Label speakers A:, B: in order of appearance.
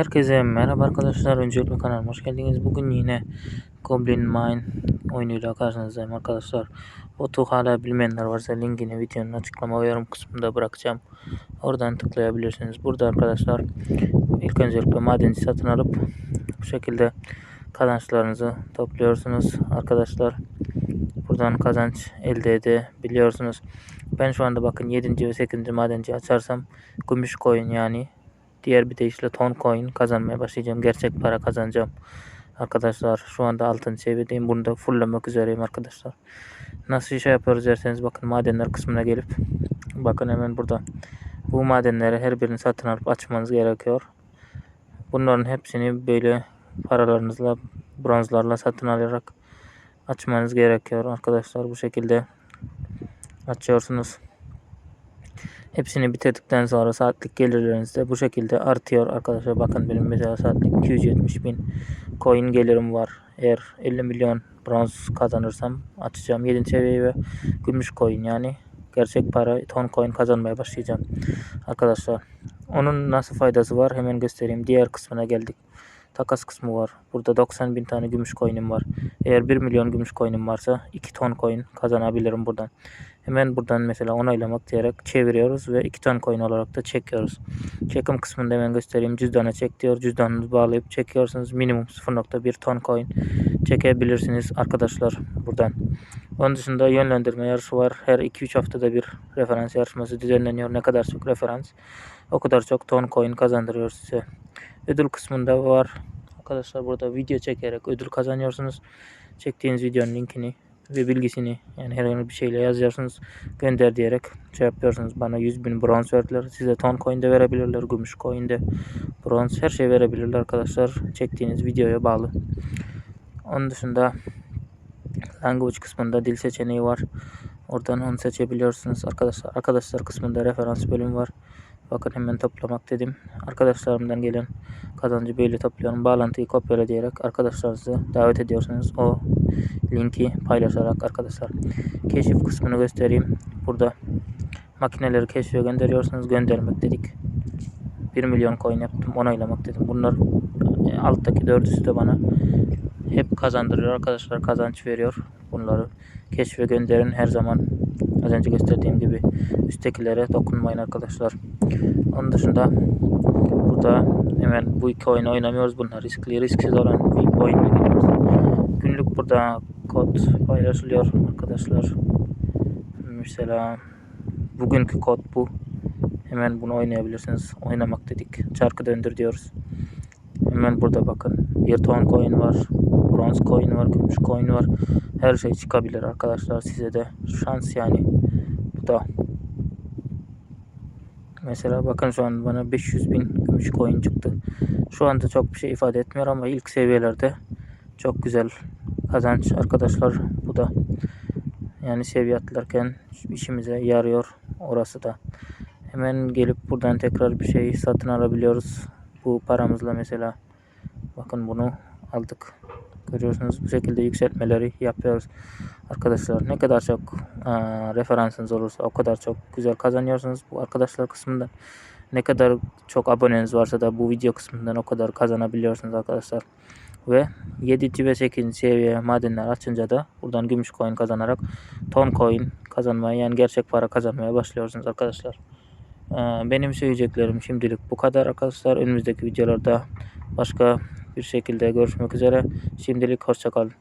A: Herkese merhaba arkadaşlar. Öncelikle kanalıma hoş geldiniz. Bugün yine Goblin Mine oyunuyla karşınızdayım arkadaşlar. Botu hala bilmeyenler varsa linkini videonun açıklama ve yorum kısmında bırakacağım. Oradan tıklayabilirsiniz. Burada arkadaşlar ilk öncelikle madenci satın alıp bu şekilde kazançlarınızı topluyorsunuz arkadaşlar. Buradan kazanç elde edebiliyorsunuz. Ben şu anda bakın 7. ve 8. madenci açarsam gümüş coin yani Diğer bir deyişle ton coin kazanmaya başlayacağım. Gerçek para kazanacağım. Arkadaşlar şu anda altın seviyedeyim. Bunu da fulllemek üzereyim arkadaşlar. Nasıl şey yapıyoruz derseniz bakın madenler kısmına gelip bakın hemen burada. Bu madenleri her birini satın alıp açmanız gerekiyor. Bunların hepsini böyle paralarınızla bronzlarla satın alarak açmanız gerekiyor arkadaşlar. Bu şekilde açıyorsunuz. Hepsini bitirdikten sonra saatlik gelirleriniz de bu şekilde artıyor arkadaşlar. Bakın benim mesela saatlik 270 bin coin gelirim var. Eğer 50 milyon bronz kazanırsam açacağım 7. seviye ve gümüş coin yani gerçek para ton coin kazanmaya başlayacağım arkadaşlar. Onun nasıl faydası var hemen göstereyim. Diğer kısmına geldik. Takas kısmı var. Burada 90 bin tane gümüş coin'im var. Eğer 1 milyon gümüş coin'im varsa 2 ton coin kazanabilirim buradan. Hemen buradan mesela onaylamak diyerek çeviriyoruz ve 2 ton coin olarak da çekiyoruz. Çekim kısmında hemen göstereyim. Cüzdana çek diyor. Cüzdanınızı bağlayıp çekiyorsunuz. Minimum 0.1 ton coin çekebilirsiniz arkadaşlar buradan. Onun dışında yönlendirme yarışı var. Her 2-3 haftada bir referans yarışması düzenleniyor. Ne kadar çok referans o kadar çok ton coin kazandırıyor size. Ödül kısmında var. Arkadaşlar burada video çekerek ödül kazanıyorsunuz. Çektiğiniz videonun linkini ve bilgisini yani herhangi bir şeyle yazıyorsunuz. Gönder diyerek şey yapıyorsunuz. Bana 100 bin bronz verdiler. Size ton coin de verebilirler. Gümüş coin de bronz her şey verebilirler arkadaşlar. Çektiğiniz videoya bağlı. Onun dışında language kısmında dil seçeneği var. Oradan onu seçebiliyorsunuz arkadaşlar. Arkadaşlar kısmında referans bölüm var. Bakın hemen toplamak dedim. Arkadaşlarımdan gelen kazancı böyle topluyorum. Bağlantıyı kopyala diyerek arkadaşlarınızı davet ediyorsunuz. O linki paylaşarak arkadaşlar. Keşif kısmını göstereyim. Burada makineleri keşfe gönderiyorsunuz. Göndermek dedik. 1 milyon coin yaptım. Onaylamak dedim. Bunlar e, alttaki dördüsü de bana kazandırıyor arkadaşlar. Kazanç veriyor. Bunları keşfe gönderin her zaman Az önce gösterdiğim gibi üsttekilere dokunmayın arkadaşlar. Onun dışında burada hemen bu iki oyunu oynamıyoruz. Bunlar riskli, risksiz olan bir oyuna gidiyoruz. Günlük burada kod paylaşılıyor arkadaşlar. Mesela bugünkü kod bu. Hemen bunu oynayabilirsiniz. Oynamak dedik. Çarkı döndür diyoruz. Hemen burada bakın. Bir ton coin var. Bronz coin var. Gümüş coin var. Her şey çıkabilir arkadaşlar. Size de şans yani. Bu da Mesela bakın şu an bana 500 bin gümüş coin çıktı. Şu anda çok bir şey ifade etmiyor ama ilk seviyelerde çok güzel kazanç arkadaşlar. Bu da yani seviye atlarken işimize yarıyor orası da. Hemen gelip buradan tekrar bir şey satın alabiliyoruz. Bu paramızla mesela bakın bunu aldık. Görüyorsunuz bu şekilde yükseltmeleri yapıyoruz. Arkadaşlar ne kadar çok e, referansınız olursa o kadar çok güzel kazanıyorsunuz. Bu arkadaşlar kısmında ne kadar çok aboneniz varsa da bu video kısmından o kadar kazanabiliyorsunuz arkadaşlar. Ve 7. ve 8. seviye madenler açınca da buradan gümüş coin kazanarak ton coin kazanmaya yani gerçek para kazanmaya başlıyorsunuz arkadaşlar. Benim söyleyeceklerim şimdilik bu kadar arkadaşlar. Önümüzdeki videolarda başka bir şekilde görüşmek üzere. Şimdilik hoşçakalın.